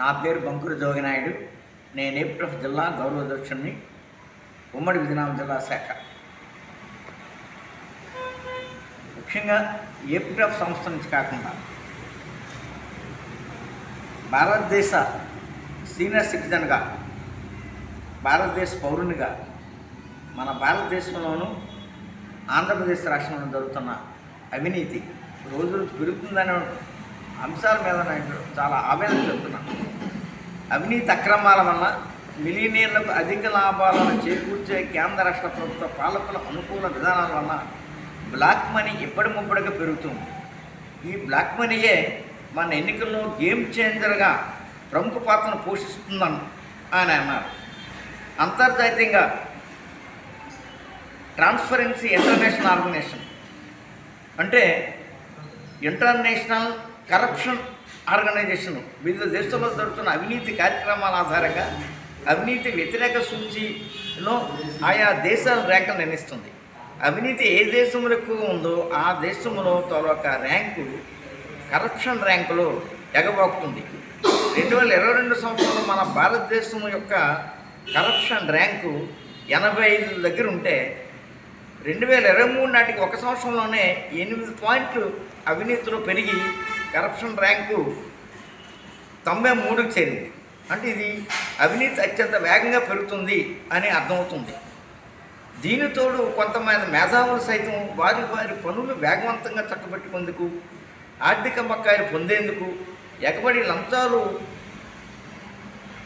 నా పేరు బంకురు జోగినాయుడు. నేను ఏపీఎఫ్ జిల్లా గౌరవ అధ్యక్షుడిని. ఉమ్మడి విజయనగరం జిల్లా శాఖ. ముఖ్యంగా ఏపీఎఫ్ సంస్థ నుంచి కాకుండా భారతదేశ సీనియర్ సిటిజన్గా భారతదేశ పౌరునిగా మన భారతదేశంలోనూ ఆంధ్రప్రదేశ్ రాష్ట్రంలో జరుగుతున్న అవినీతి రోజు రోజు పెరుగుతుందనే అంశాల మీద నేను చాలా ఆవేదన చెప్తున్నాను. అవినీతి అక్రమాల వల్ల మిలియనీర్లకు అధిక లాభాలను చేకూర్చే కేంద్ర రాష్ట్ర ప్రభుత్వ పాలకుల అనుకూల విధానాల వల్ల బ్లాక్ మనీ ఇప్పటి ముప్పటిగా పెరుగుతుంది. ఈ బ్లాక్ మనీయే మన ఎన్నికల్లో గేమ్ చేంజర్గా ప్రముఖ పాత్రను పోషిస్తుందని ఆయన అన్నారు. అంతర్జాతీయంగా ట్రాన్స్పరెన్సీ ఇంటర్నేషనల్ ఆర్గనైజేషన్ అంటే ఇంటర్నేషనల్ కరప్షన్ ఆర్గనైజేషన్. వివిధ దేశాల్లో జరుగుతున్న అవినీతి కార్యక్రమాల ఆధారంగా అవినీతి వ్యతిరేక సూచిలో ఆయా దేశాల ర్యాంకులు నిర్ణయిస్తుంది. అవినీతి ఏ దేశంలో ఎక్కువ ఉందో ఆ దేశంలో తొలక ర్యాంకు కరప్షన్ ర్యాంకులో ఎగబోకుతుంది. రెండు వేల ఇరవై రెండు సంవత్సరంలో మన భారతదేశం యొక్క కరప్షన్ ర్యాంకు ఎనభై ఐదు దగ్గర ఉంటే రెండు వేల ఇరవై మూడు నాటికి ఒక సంవత్సరంలోనే ఎనిమిది పాయింట్లు అవినీతిలో పెరిగి కరప్షన్ ర్యాంకు తొంభై మూడుకు చేరింది. అంటే ఇది అవినీతి అత్యంత వేగంగా పెరుగుతుంది అని అర్థమవుతుంది. దీనితోడు కొంతమంది మేధావులు సైతం వారి వారి పనులు వేగవంతంగా చక్కబెట్టుకుందుకు ఆర్థిక బకాయిలు పొందేందుకు ఎగబడి లంచాలు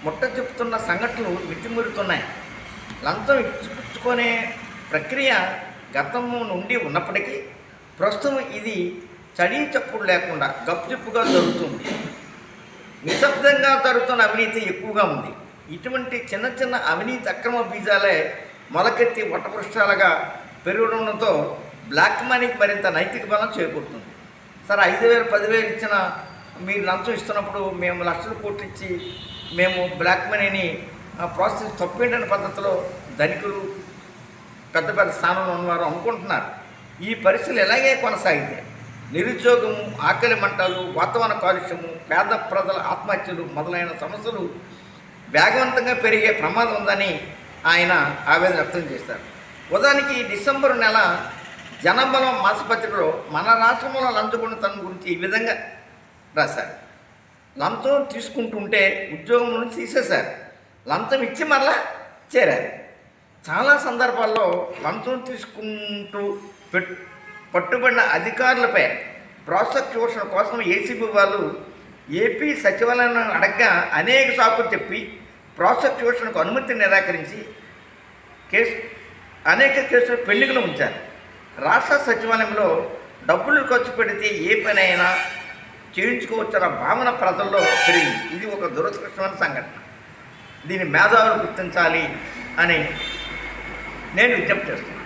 ముట్ట చెప్తున్న సంఘటనలు మితిమురుతున్నాయి లంచం ఇచ్చిపుచ్చుకునే ప్రక్రియ గతము నుండి ఉన్నప్పటికీ ప్రస్తుతం ఇది చడీ చప్పుడు లేకుండా గప్చిప్పుగా జరుగుతుంది. నిశ్శబ్దంగా జరుగుతున్న అవినీతి ఎక్కువగా ఉంది. ఇటువంటి చిన్న చిన్న అవినీతి అక్రమ బీజాలే మొలకెత్తి వటపృష్టాలుగా పెరగడంతో బ్లాక్ మనీకి మరింత నైతిక బలం చేకూరుతుంది. సరే ఐదు వేలు పదివేలు ఇచ్చిన మీరు లంచం ఇస్తున్నప్పుడు మేము లక్షలు కోట్లు ఇచ్చి మేము బ్లాక్ మనీని ప్రాసెస్ తప్పేంటనే పద్ధతిలో ధనికులు పెద్ద పెద్ద స్థానంలో ఉన్నవారు అనుకుంటున్నారు. ఈ పరిస్థితులు ఎలాగే కొనసాగితే నిరుద్యోగము ఆకలి మంటలు వాతావరణ కాలుష్యము పేద ప్రజల ఆత్మహత్యలు మొదలైన సమస్యలు వేగవంతంగా పెరిగే ప్రమాదం ఉందని ఆయన ఆవేదన వ్యక్తం చేశారు. ఉదాహరణకి డిసెంబర్ నెల జనబలం మాసపత్రికలో మన రాష్ట్రంలో లంచగొండతనం గురించి ఈ విధంగా రాశారు. లంచం తీసుకుంటుంటే ఉద్యోగం నుంచి తీసేశారు. లంచం ఇచ్చి మరలా చేరారు. చాలా సందర్భాల్లో లంచం తీసుకుంటూ పెట్ పట్టుబడిన అధికారులపై ప్రాసిక్యూషన్ కోసం ఏసీబీ వాళ్ళు ఏపీ సచివాలయాన్ని అడగ్గా అనేక సాకులు చెప్పి ప్రాసిక్యూషన్కు అనుమతి నిరాకరించి కేసు అనేక కేసులు పెళ్ళికలు ఉంచారు. రాష్ట్ర సచివాలయంలో డబ్బులు ఖర్చు పెడితే ఏ పని అయినా చేయించుకోవచ్చన్న భావన ప్రజల్లో పెరిగింది. ఇది ఒక దురదృష్టమైన సంఘటన. దీన్ని మేధావులు గుర్తించాలి అని నేను విజ్ఞప్తి చేస్తున్నాను.